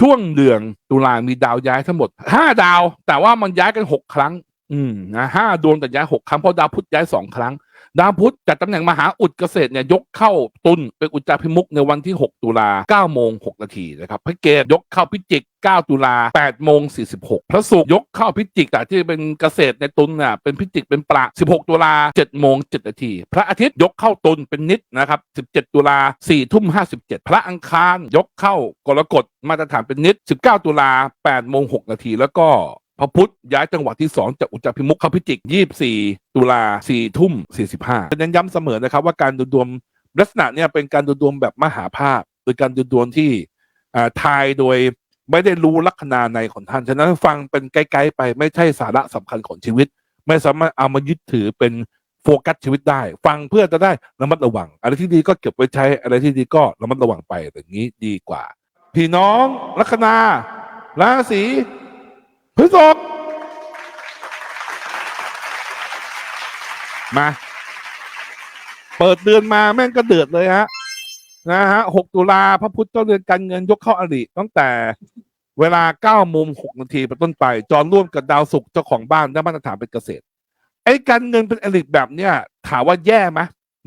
ช่วงเดือนตุลามีดาวย้ายทั้งหมดห้าดาว แต่ว่ามันย้ายกันหกครั้ง อืมนะห้าดวงแต่ย้ายหกครั้งเพราะดาวพุธย้ายสองครั้ง ดาวพุธจัดตำแหน่งมหาอุดเกษตรเนี่ยยกเข้าตุลเป็นอุจจาพิมุกในวันที่ 6 ตุลา9โมง6นาทีนะครับพระเกตยกเข้าพิจิก 9 ตุลา8โมง46 พระศุกร์ยกเข้าพิจิกแต่ที่เป็นเกษตรในตุลน่ะเป็นพิจิกเป็นประ16 ตุลา7โมง7นาทีพระอาทิตย์ยกเข้าตุลเป็นนิดนะครับ17 ตุลา4ทุ่ม57 พระอังคารยกเข้ากรกฎมาตรฐานเป็นนิด 19 ตุลา8โมง6นาทีแล้วก็ พระพุธย้ายจังหวัดที่ 2 จากอุจจาพิมุขเข้าพิจิก 24 ตุลา4ทุ่ม 45เน้นย้ำเสมอนะครับว่าการดูดวงลักษณะเนี่ยเป็นการดูดวงแบบมหาภาคโดยการดูดวงที่ทายโดยไม่ได้รู้ลัคนาในของท่าน ฉะนั้นฟังเป็นไกลๆไปไม่ใช่สาระสำคัญของชีวิต ไม่สามารถเอามายึดถือเป็นโฟกัสชีวิตได้ ฟังเพื่อจะได้ระมัดระวัง อะไรที่ดีก็เก็บไว้ใช้ อะไรที่ดีก็ระมัดระวังไปอย่างนี้ดีกว่า พี่น้องลัคนาราศี พฤษภมา เปิดเดือนมาแม่งก็เดือดเลยฮะ นะฮะ6ตุลาพระพุทธเจ้าเดือนการเงินยกเข้าอริตั้งแต่เวลา9โมง6นาทีเป็นต้นไปจรร่วมกับดาวศุกเจ้าของบ้านได้มาตรฐานเป็นเกษตร ไอ้การเงินเป็นอริแบบเนี้ยถามว่าแย่ไหม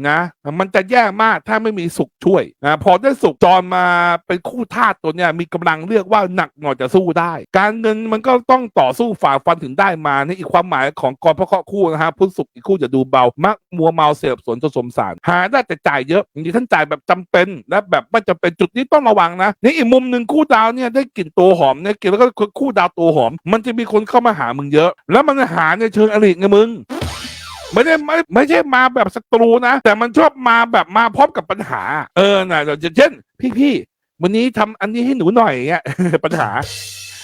นะมันจะแย่มากถ้าไม่มีสุขช่วยนะพอได้สุขจรมาเป็นคู่ธาตุตัวเนี้ยมีกำลังเลือกว่าหนักหน่อยจะสู้ได้ การเงินมันก็ต้องต่อสู้ฝ่าฟันถึงได้มาในอีกความหมายของกรพระเคาะคู่นะฮะพุทธสุขอีกคู่จะดูเบา มักมัวเมาเสพสนจนสมสารหาได้แต่จ่ายเยอะบางทีท่านจ่ายแบบจำเป็นและแบบไม่จำเป็นจุดนี้ต้องระวังนะนี่อีกมุมหนึ่งคู่ดาวเนี่ยได้กลิ่นตัวหอมเนี่ยกลิ่นแล้วก็คู่ดาวตัวหอม มันจะมีคนเข้ามาหามึงเยอะ แล้วมันหาในเชิงอริไงมึง ไม่ได้ไม่ไม่ใช่มาแบบศัตรูนะ แต่มันชอบมาแบบมาพร้อมกับปัญหา เออนะอย่างเช่น พี่พี่วันนี้ทำอันนี้ให้หนูหน่อยเงี้ยปัญหา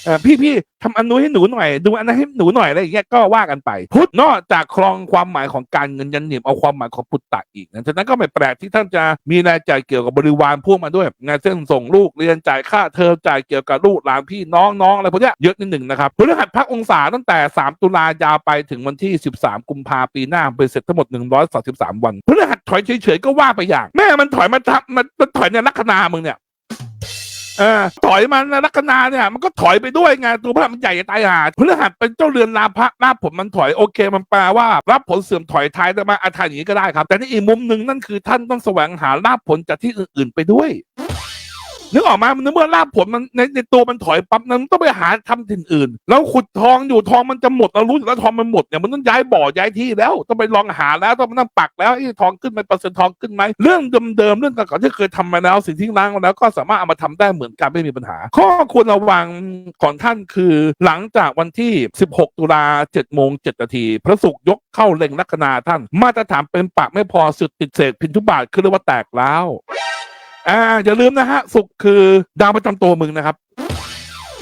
เออพี่พี่ทำอันนู้นให้หนูหน่อย ดูอันนั้นให้หนูหน่อยอะไรอย่างเงี้ยก็ว่ากันไป พุทธนอกจากครองความหมายของการเงินยันเหนียมเอาความหมายของพุทธะอีกนะฉะนั้นก็ไม่แปลกที่ท่านจะมีรายจ่ายเกี่ยวกับบริวารพ่วงมาด้วยงานเส้นส่งลูกเรียนจ่ายค่าเทอมจ่ายเกี่ยวกับลูกหลานพี่น้องน้องอะไรพวกเนี้ยเยอะนิดหนึ่งนะครับพฤหัสพักองศาตั้งแต่ 3 ตุลายาวไปถึงวันที่ 13 กุมภาปีหน้าเป็นเสร็จทั้งหมด 133 วันพฤหัสถอยเฉยๆก็ว่าไปอย่าง แม่มันถอยมาทับมันมันถอยในลัคนามึงเนี่ย เออถอยมันลัคนาเนี่ยมันก็ถอยไปด้วยไงตัวพระมันใหญ่จะตายหาพฤหัสเป็นเจ้าเรือนลาภะลาภผลมันถอยโอเค มันแปลว่า รับผลเสื่อมถอยท้ายแต่มาอาทานอย่างนี้ก็ได้ครับ แต่ในอีกมุมหนึ่งนั่นคือท่านต้องแสวงหาลาภผลจากที่อื่นๆไปด้วย นึกออกมาเมื่อลาภผลมันในในตัวมันถอยปั๊บนั้นมันต้องไปหาทำสิ่งอื่น แล้วขุดทองอยู่ทองมันจะหมดเรารู้อยู่แล้วทองมันหมดเนี่ยมันต้องย้ายบ่อย้ายที่แล้วต้องไปลองหาแล้วต้องมานั่งปักแล้วไอ้ทองขึ้นไหมเปอร์เซ็นต์ทองขึ้นไหมเรื่องเดิมๆเรื่องเก่าๆที่เคยทำมาแล้วสิ่งที่ล้างมาแล้วก็สามารถเอามาทำได้เหมือนกันไม่มีปัญหา ข้อควรระวังของท่านคือหลังจากวันที่ 16 ตุลา7โมง7นาทีพระศุกร์ยกเข้าเล็งลัคนาท่าน มาตรฐานเป็นปากไม่พอสุดติดเศษพินทุบาทคือเรียกว่าแตกแล้ว อ่าอย่าลืมนะฮะสุขคือดาวประจำตัวมึงนะครับ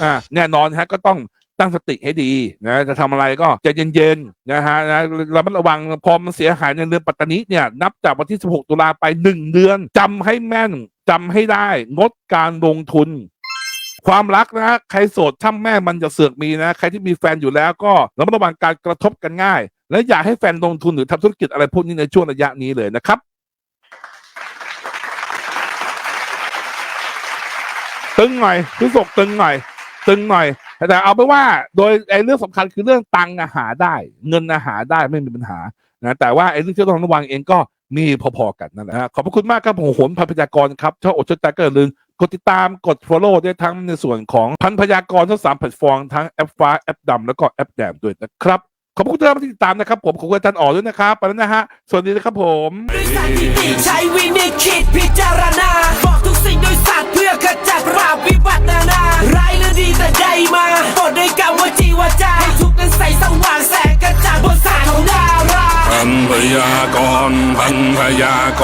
อ่าแน่นอนฮะก็ต้องตั้งสติให้ดีนะจะทำอะไรก็ใจเย็นๆนะฮะนะระมัดระวังพอมันเสียหายในเดือนปัตตานีเนี่ยนับจากวันที่ 16 ตุลาไป 1 เดือนจำให้แม่นจำให้ได้งดการลงทุน ความรักนะใครโสดช่ำแม่มันจะเสือกมีนะ ใครที่มีแฟนอยู่แล้วก็ระมัดระวังการกระทบกันง่าย และอย่าให้แฟนลงทุนหรือทำธุรกิจอะไรพวกนี้ในช่วงระยะนี้เลยนะครับ ตึงหน่อยพิศกตึงหน่อย ตึงหน่อย แต่เอาไปว่า โดยไอ้เรื่องสำคัญคือเรื่องตังค์อะหาได้ เงินอะหาได้ไม่มีปัญหานะแต่ว่าไอ้เรื่องที่ต้องระวังเองก็มีพอๆกันนั่นแหละขอบพระคุณมากครับผมโหนพันพยากรครับชอบอดชดใจก็อย่าลืมกดติดตามกด follow ได้ทั้งในส่วนของพันพยากรทั้งสามแพลตฟอร์มทั้งแอปฟ้าแอปดำแล้วก็แอปแดงด้วยนะครับขอบคุณทุกท่านที่ติดตามนะครับ ผมขอบคุณอาจารย์อ๋อด้วยนะครับไปแล้วนะฮะ สวัสดีนะครับผม ใช้วินิจคิดพิจารณาบอกทุกสิ่งโดยสัตว เพื่อขจัดปราบวิบัตินานาร้ายหรือดีแต่ใดมาปลด้วยกรรมว่าจีวาจาให้ทุกนั้นใสสว่างแสงกระจ่างบนสายของดาราพันพยากรพันพยากร